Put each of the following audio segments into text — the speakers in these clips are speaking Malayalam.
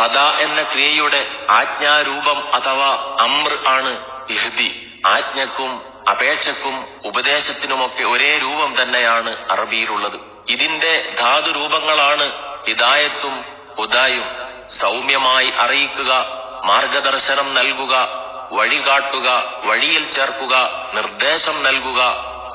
ഹദ എന്ന ക്രിയയുടെ ആജ്ഞാരൂപം അഥവാ അമ്ര ആണ് ഇഹ്ദി. ആജ്ഞക്കും അപേക്ഷക്കും ഉപദേശത്തിനുമൊക്കെ ഒരേ രൂപം തന്നെയാണ് അറബിയിലുള്ളത്. ഇതിന്റെ ധാതു രൂപങ്ങളാണ് ഹിദായത്തും ഹുദായും. സൗമ്യമായി അറിയിക്കുക മാർഗദർശനം നൽകുക വഴികാട്ടുക വഴിയിൽ ചേർക്കുക നിർദ്ദേശം നൽകുക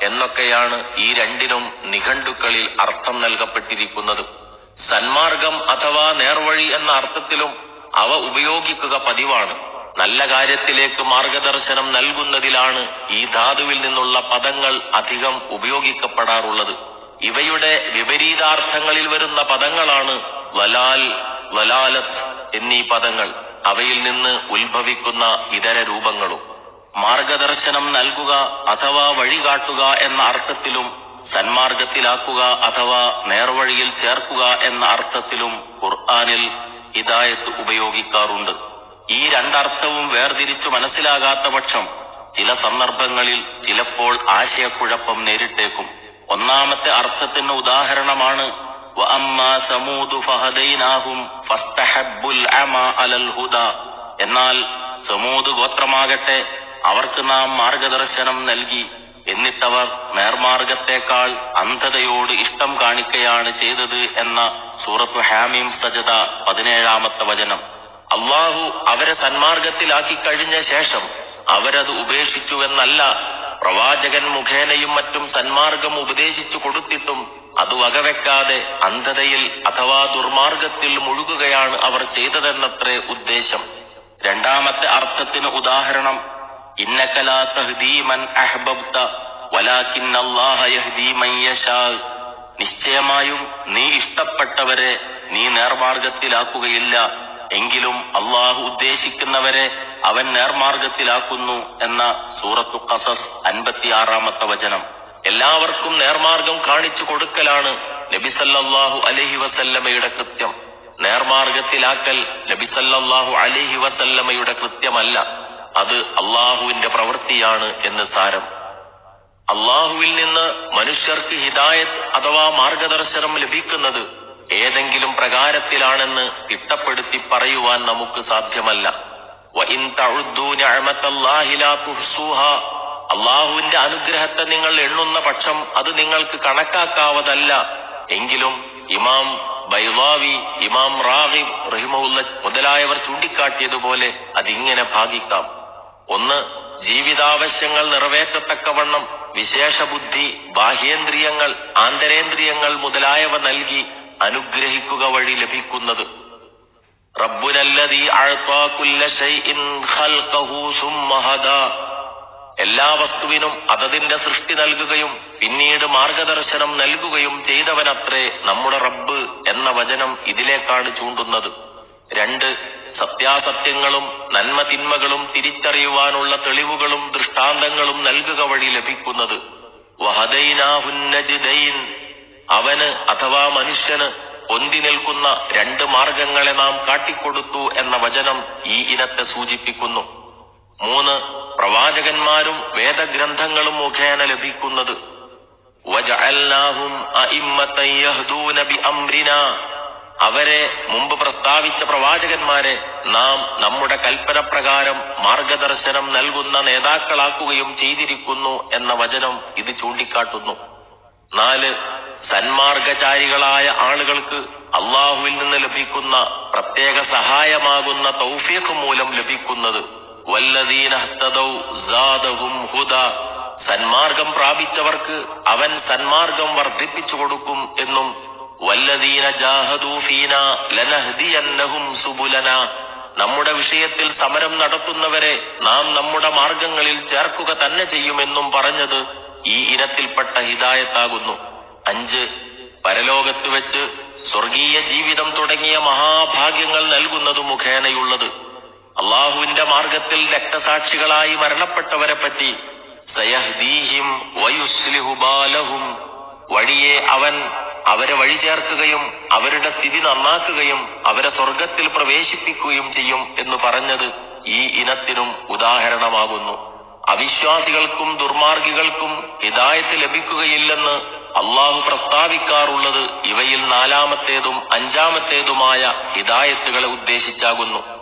എന്നൊക്കെയാണ് ഈ രണ്ടിനും നിഘണ്ടുക്കളിൽ അർത്ഥം നൽകപ്പെട്ടിരിക്കുന്നത്. സന്മാർഗം അഥവാ നേർവഴി എന്ന അർത്ഥത്തിലും അവ ഉപയോഗിക്കുക പതിവാണ്. നല്ല കാര്യത്തിലേക്ക് മാർഗദർശനം നൽകുന്നതിലാണ് ഈ ധാതുവിൽ നിന്നുള്ള പദങ്ങൾ അധികം ഉപയോഗിക്കപ്പെടാറുള്ളത്. ഇവയുടെ വിപരീതാർത്ഥങ്ങളിൽ വരുന്ന പദങ്ങളാണ് വലാൽ വലാലത്ത് എന്നീ പദങ്ങൾ. അവയിൽ നിന്ന് ഉത്ഭവിക്കുന്ന ഇതര രൂപങ്ങളും. മാർഗദർശനം നൽകുക അഥവാ വഴികാട്ടുക എന്ന അർത്ഥത്തിലും സന്മാർഗത്തിലാക്കുക അഥവാ നേർവഴിയിൽ ചേർക്കുക എന്ന അർത്ഥത്തിലും ഖുർആാനിൽ ഹിദായത്ത് ഉപയോഗിക്കാറുണ്ട്. ഈ രണ്ടർത്ഥവും വേർതിരിച്ചു മനസ്സിലാകാത്ത പക്ഷം ചില സന്ദർഭങ്ങളിൽ ചിലപ്പോൾ ആശയക്കുഴപ്പം നേരിട്ടേക്കും. ഒന്നാമത്തെ അർത്ഥത്തിന് ഉദാഹരണമാണ് എന്നാൽ സമൂത് ഗോത്രമാകട്ടെ അവർക്ക് നാം മാർഗദർശനം നൽകി എന്നിട്ടവർ നേർമാർഗത്തെക്കാൾ അന്ധതയോട് ഇഷ്ടം കാണിക്കുകയാണ് ചെയ്തത് എന്ന സൂറത്ത് ഹാമിം സജത പതിനേഴാമത്തെ വചനം. അള്ളാഹു അവരെ സന്മാർഗത്തിലാക്കി കഴിഞ്ഞ ശേഷം അവരത് ഉപേക്ഷിച്ചുവെന്നല്ല പ്രവാചകൻ മുഖേനയും മറ്റും സന്മാർഗം ഉപദേശിച്ചു കൊടുത്തിട്ടും അത് വകവെക്കാതെ അന്ധതയിൽ അഥവാ ദുർമാർഗത്തിൽ മുഴുകുകയാണ് അവർ ചെയ്തതെന്നത്രേ ഉദ്ദേശം. രണ്ടാമത്തെ അർത്ഥത്തിന് ഉദാഹരണം നിശ്ചയമായും നീ ഇഷ്ടപ്പെട്ടവരെ നീ നേർമാർഗത്തിലാക്കുകയില്ല. എങ്കിലും അള്ളാഹു ഉദ്ദേശിക്കുന്നവരെ അവൻ നേർമാർഗത്തിലാക്കുന്നു എന്ന സൂറത്തു ഖസസ് അൻപത്തിയാറാമത്തെ വചനം. എല്ലാവർക്കും നേർമാർഗം കാണിച്ചു കൊടുക്കലാണ് നബിസല്ലാഹു അലഹി വസല്ലമയുടെ കൃത്യം. നേർമാർഗത്തിലാക്കൽ നബിസല്ലാഹു അലഹി വസല്ലമയുടെ കൃത്യമല്ല. അത് അള്ളാഹുവിന്റെ പ്രവൃത്തിയാണ് എന്ന് സാരം. അള്ളാഹുവിൽ നിന്ന് മനുഷ്യർക്ക് ഹിദായത്ത് അഥവാ മാർഗദർശനം ലഭിക്കുന്നത് ഏതെങ്കിലും പ്രകാരത്തിലാണെന്ന് തിട്ടപ്പെടുത്തി പറയുവാൻ നമുക്ക് സാധ്യമല്ല. അള്ളാഹുവിന്റെ അനുഗ്രഹത്തെ നിങ്ങൾ എണ്ണുന്ന പക്ഷം അത് നിങ്ങൾക്ക് കണക്കാക്കാവതല്ല. എങ്കിലും ഇമാം ബൈവാവി ഇമാം റാഹിബ് റഹിമുല്ല മുതലായവർ ചൂണ്ടിക്കാട്ടിയതുപോലെ അതിങ്ങനെ ഭാഗിക്കാം. ഒന്ന് ജീവിതാവശ്യങ്ങൾ നിറവേറ്റത്തക്കവണ്ണം വിശേഷ ബുദ്ധി ബാഹ്യേന്ദ്രിയങ്ങൾ ആന്തരേന്ദ്രിയങ്ങൾ മുതലായവ നൽകി അനുഗ്രഹിക്കുക വഴി ലഭിക്കുന്നത്. എല്ലാ വസ്തുവിനും അതതിന്റെ സൃഷ്ടി നൽകുകയും പിന്നീട് മാർഗദർശനം നൽകുകയും ചെയ്തവനത്രേ നമ്മുടെ റബ്ബ് എന്ന വചനം ഇതിലേക്കാണ് ചൂണ്ടുന്നത്. രണ്ട് സത്യാസത്യങ്ങളും നന്മ തിന്മകളും തിരിച്ചറിയുവാനുള്ള തെളിവുകളും ദൃഷ്ടാന്തങ്ങളും നൽകുക വഴി ലഭിക്കുന്നത്. അവന് അഥവാ മനുഷ്യന് പൊന്തി നിൽക്കുന്ന രണ്ട് മാർഗങ്ങളെ നാം കാട്ടിക്കൊടുത്തു എന്ന വചനം ഈ ഇനത്തെ സൂചിപ്പിക്കുന്നു. മൂന്ന് പ്രവാചകന്മാരും വേദഗ്രന്ഥങ്ങളും മുഖേന ലഭിക്കുന്നത്. വജഅൽനാഹും അഇമ്മത്തൻ ബിഅംരിനാ അവരെ മുമ്പ് പ്രസ്താവിച്ച പ്രവാചകന്മാരെ നാം നമ്മുടെ കൽപ്പന പ്രകാരം മാർഗദർശനം നൽകുന്ന നേതാക്കളാക്കുകയും ചെയ്തിരിക്കുന്നു എന്ന വചനം ഇത് ചൂണ്ടിക്കാട്ടുന്നു. നാല് സന്മാർഗചാരികളായ ആളുകൾക്ക് അള്ളാഹുവിൽ നിന്ന് ലഭിക്കുന്ന പ്രത്യേക സഹായമാകുന്ന തൗഫീഖ് മൂലം ലഭിക്കുന്നത്. സന്മാർഗം പ്രാപിച്ചവർക്ക് അവൻ സന്മാർഗം വർദ്ധിപ്പിച്ചു കൊടുക്കും എന്നും സുബുലന. നമ്മുടെ വിഷയത്തിൽ സമരം നടത്തുന്നവരെ നാം നമ്മുടെ മാർഗങ്ങളിൽ ചേർക്കുക തന്നെ ചെയ്യുമെന്നും പറഞ്ഞത് ഈ ഇനത്തിൽപ്പെട്ട ഹിതായത്താകുന്നു അഞ്ച് പരലോകത്ത് വെച്ച് സ്വർഗീയ ജീവിതം തുടങ്ങിയ മഹാഭാഗ്യങ്ങൾ നൽകുന്നത് മുഖേനയുള്ളത്. അള്ളാഹുവിന്റെ മാർഗത്തിൽ രക്തസാക്ഷികളായി മരണപ്പെട്ടവരെ പറ്റി സയഹ്ദീഹിം വയുസ്ലിഹുബാലഹും വഴിയെ അവൻ അവരെ വഴി ചേർക്കുകയും അവരുടെ സ്ഥിതി നന്നാക്കുകയും അവരെ സ്വർഗത്തിൽ പ്രവേശിപ്പിക്കുകയും ചെയ്യും എന്ന് പറഞ്ഞത് ഈ ഇനത്തിനും ഉദാഹരണമാകുന്നു. അവിശ്വാസികൾക്കും ദുർമാർഗികൾക്കും ഹിദായത്ത് ലഭിക്കുകയില്ലെന്ന് അള്ളാഹു പ്രസ്താവിക്കാറുള്ളത് ഇവയിൽ നാലാമത്തേതും അഞ്ചാമത്തേതുമായ ഹിതായത്തുകളെ ഉദ്ദേശിച്ചാകുന്നു.